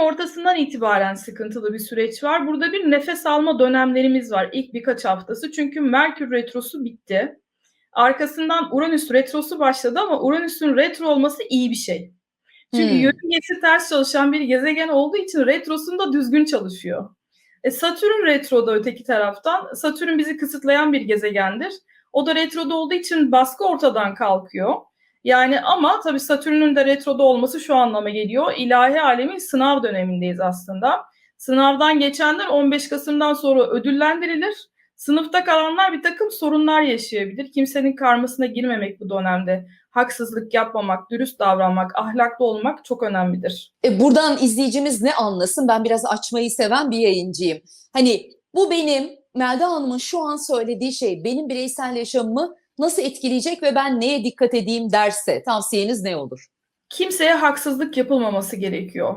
ortasından itibaren sıkıntılı bir süreç var. Burada bir nefes alma dönemlerimiz var ilk birkaç haftası. Çünkü Merkür retrosu bitti. Arkasından Uranüs retrosu başladı ama Uranüs'ün retro olması iyi bir şey. Çünkü Hmm. yörüngesi ters çalışan bir gezegen olduğu için retrosunda düzgün çalışıyor. E, Satürn retroda öteki taraftan. Satürn bizi kısıtlayan bir gezegendir. O da retroda olduğu için baskı ortadan kalkıyor. Yani ama tabii Satürn'ün de retroda olması şu anlama geliyor. İlahi alemin sınav dönemindeyiz aslında. Sınavdan geçenler 15 Kasım'dan sonra ödüllendirilir. Sınıfta kalanlar bir takım sorunlar yaşayabilir. Kimsenin karmasına girmemek bu dönemde. Haksızlık yapmamak, dürüst davranmak, ahlaklı olmak çok önemlidir. E, buradan izleyicimiz ne anlasın? Ben biraz açmayı seven bir yayıncıyım. Hani bu benim Melda Hanım'ın şu an söylediği şey benim bireysel yaşamımı nasıl etkileyecek ve ben neye dikkat edeyim derse tavsiyeniz ne olur? Kimseye haksızlık yapılmaması gerekiyor.